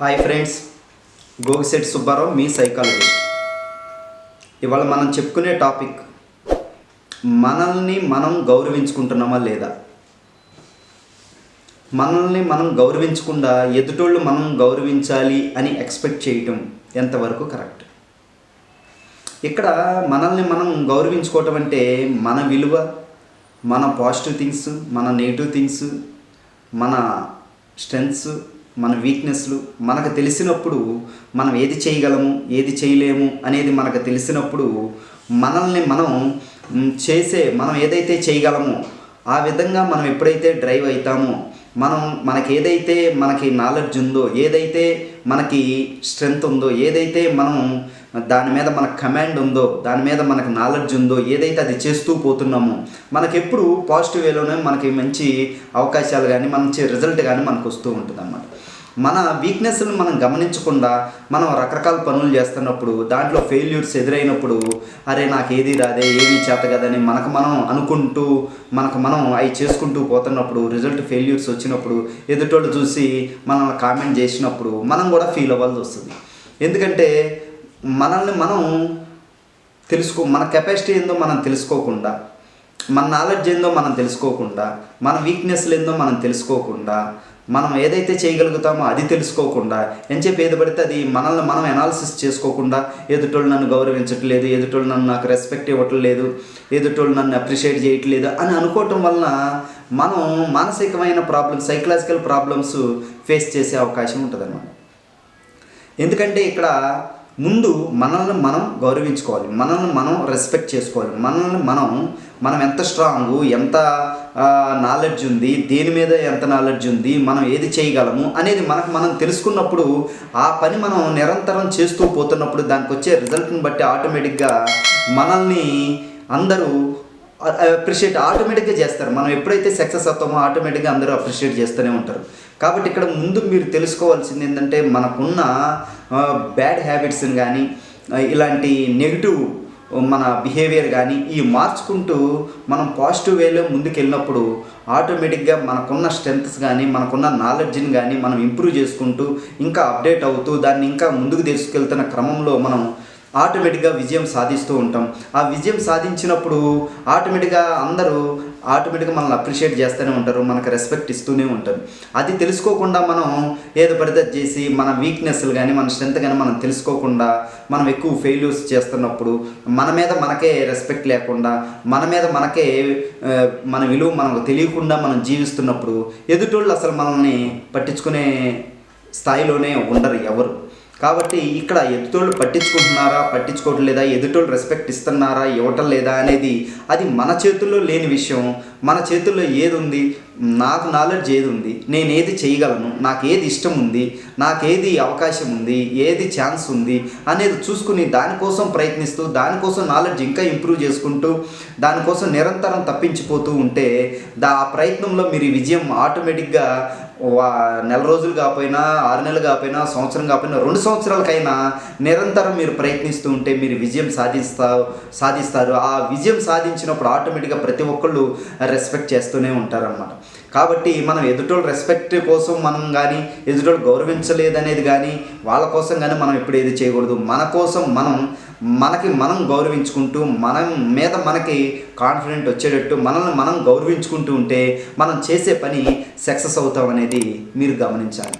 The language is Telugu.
హాయ్ ఫ్రెండ్స్ గోగిశెట్టి సుబ్బారావు మీ సైకాలజీ ఇవాళ మనం చెప్పుకునే టాపిక్ మనల్ని మనం గౌరవించుకుంటున్నామా లేదా? మనల్ని మనం గౌరవించకుండా ఎదుటోళ్ళు మనం గౌరవించాలి అని ఎక్స్పెక్ట్ చేయటం ఎంతవరకు కరెక్ట్ ఇక్కడ మనల్ని మనం గౌరవించుకోవటం అంటే మన విలువ మన పాజిటివ్ థింగ్స్ మన నెగిటివ్ థింగ్స్ మన స్ట్రెంగ్స్ మన వీక్నెస్లు మనకు తెలిసినప్పుడు మనం ఏది చేయగలము ఏది చేయలేము అనేది మనకు తెలిసినప్పుడు మనల్ని మనం చేసే మనం ఏదైతే చేయగలమో ఆ విధంగా మనం ఎప్పుడైతే డ్రైవ్ అవుతామో మనం మనకి ఏదైతే మనకి నాలెడ్జ్ ఉందో ఏదైతే మనకి స్ట్రెంగ్త్ ఉందో ఏదైతే మనం దాని మీద మనకు కమాండ్ ఉందో దాని మీద మనకు నాలెడ్జ్ ఉందో ఏదైతే అది చేస్తూ పోతున్నామో మనకెప్పుడు పాజిటివ్ వేలోనే మనకి మంచి అవకాశాలు కానీ మంచి రిజల్ట్ కానీ మనకు వస్తూ ఉంటుంది అన్నమాట మన వీక్నెస్ని మనం గమనించకుండా మనం రకరకాల పనులు చేస్తున్నప్పుడు దాంట్లో ఫెయిల్యూర్స్ ఎదురైనప్పుడు అరే నాకు ఏది రాదే ఏమీ చేత కదని మనకు మనం అనుకుంటూ మనకు మనం అవి చేసుకుంటూ పోతున్నప్పుడు రిజల్ట్ ఫెయిల్యూర్స్ వచ్చినప్పుడు ఎదుటోళ్ళు చూసి మనల్ని కామెంట్ చేసినప్పుడు మనం కూడా ఫీల్ అవ్వాల్సి వస్తుంది. ఎందుకంటే మనల్ని మనం తెలుసుకో మన కెపాసిటీ ఏందో మనం తెలుసుకోకుండా మన నాలెడ్జ్ ఏందో మనం తెలుసుకోకుండా మన వీక్నెస్లు ఏందో మనం తెలుసుకోకుండా మనం ఏదైతే చేయగలుగుతామో అది తెలుసుకోకుండా ఎంచేపు ఏది పడితే అది మనల్ని మనం ఎనాలిసిస్ చేసుకోకుండా ఎదుటోళ్ళు నన్ను గౌరవించట్లేదు ఎదుటోళ్ళు నన్ను నాకు రెస్పెక్ట్ ఇవ్వట్లేదు ఎదుటోళ్ళు నన్ను అప్రిషియేట్ చేయట్లేదు అని అనుకోవటం వలన మనం మానసికమైన ప్రాబ్లమ్స్ సైకలాజికల్ ప్రాబ్లమ్స్ ఫేస్ చేసే అవకాశం ఉంటుంది ఎందుకంటే ఇక్కడ ముందు మనల్ని మనం గౌరవించుకోవాలి. మనల్ని మనం రెస్పెక్ట్ చేసుకోవాలి. మనల్ని మనం మనం ఎంత స్ట్రాంగ్ ఎంత నాలెడ్జ్ ఉంది దేని మీద ఎంత నాలెడ్జ్ ఉంది మనం ఏది చేయగలము అనేది మనకు మనం తెలుసుకున్నప్పుడు ఆ పని మనం నిరంతరం చేస్తూ పోతున్నప్పుడు దానికి వచ్చే రిజల్ట్ని బట్టి ఆటోమేటిక్గా మనల్ని అందరూ అప్రిషియేట్ ఆటోమేటిక్గా చేస్తారు. మనం ఎప్పుడైతే సక్సెస్ అవుతామో ఆటోమేటిక్గా అందరూ అప్రిషియేట్ చేస్తూనే ఉంటారు. కాబట్టి ఇక్కడ ముందు మీరు తెలుసుకోవాల్సింది ఏంటంటే మనకున్న బ్యాడ్ హ్యాబిట్స్ని కానీ ఇలాంటి నెగిటివ్ మన బిహేవియర్ కానీ ఈ మార్చుకుంటూ మనం పాజిటివ్ వేలో ముందుకెళ్ళినప్పుడు ఆటోమేటిక్గా మనకున్న స్ట్రెంగ్త్స్ కానీ మనకున్న నాలెడ్జ్ని కానీ మనం ఇంప్రూవ్ చేసుకుంటూ ఇంకా అప్డేట్ అవుతూ దాన్ని ఇంకా ముందుకు తీసుకెళ్తున్న క్రమంలో మనం ఆటోమేటిక్గా విజయం సాధిస్తూ ఉంటాం. ఆ విజయం సాధించినప్పుడు ఆటోమేటిక్గా అందరూ ఆటోమేటిక్గా మనల్ని అప్రిషియేట్ చేస్తూనే ఉంటారు మనకు రెస్పెక్ట్ ఇస్తూనే ఉంటారు. అది తెలుసుకోకుండా మనం ఏదో పడితే చేసి మన వీక్నెస్లు కానీ మన స్ట్రెంత్ కానీ మనం తెలుసుకోకుండా మనం ఎక్కువ ఫెయిల్యూర్స్ చేస్తున్నప్పుడు మన మీద మనకే రెస్పెక్ట్ లేకుండా మన మీద మనకే మన విలువ మనకు తెలియకుండా మనం జీవిస్తున్నప్పుడు ఎదుటోళ్ళు అసలు మనల్ని పట్టించుకునే స్థాయిలోనే ఉండరు ఎవరు. కాబట్టి ఇక్కడ ఎదుటోళ్ళు పట్టించుకుంటున్నారా పట్టించుకోవట్లేదా ఎదుటోళ్ళు రెస్పెక్ట్ ఇస్తున్నారా ఇవ్వటం లేదా అనేది అది మన చేతుల్లో లేని విషయం. మన చేతుల్లో ఏది ఉంది నాకు నాలెడ్జ్ ఏది ఉంది? నేను ఏది చేయగలను? నాకు ఏది ఇష్టం ఉంది? నాకేది అవకాశం ఉంది? ఏది ఛాన్స్ ఉంది? అనేది చూసుకుని దానికోసం ప్రయత్నిస్తూ దానికోసం నాలెడ్జ్ ఇంకా ఇంప్రూవ్ చేసుకుంటూ దానికోసం నిరంతరం తప్పించిపోతూ ఉంటే దా ఆ ప్రయత్నంలో మీరు విజయం ఆటోమేటిక్గా నెల రోజులు కాకపోయినా ఆరు నెలలు కాకపోయినా సంవత్సరం కాకపోయినా రెండు సంవత్సరాలకైనా నిరంతరం మీరు ప్రయత్నిస్తూ ఉంటే మీరు విజయం సాధిస్తా సాధిస్తారు. ఆ విజయం సాధించినప్పుడు ఆటోమేటిక్గా ప్రతి ఒక్కళ్ళు రెస్పెక్ట్ చేస్తూనే ఉంటారన్నమాట. కాబట్టి మనం ఎదుటోళ్ళు రెస్పెక్ట్ కోసం మనం కానీ ఎదుటోళ్ళు గౌరవించలేదనేది కానీ వాళ్ళ కోసం కానీ మనం ఎప్పుడు ఏది చేయకూడదు. మన కోసం మనం మనకి మనం గౌరవించుకుంటూ మనం మీద మనకి కాన్ఫిడెంట్ వచ్చేటట్టు మనల్ని మనం గౌరవించుకుంటూ ఉంటే మనం చేసే పని సక్సెస్ అవుతాం అనేది మీరు గమనించాలి.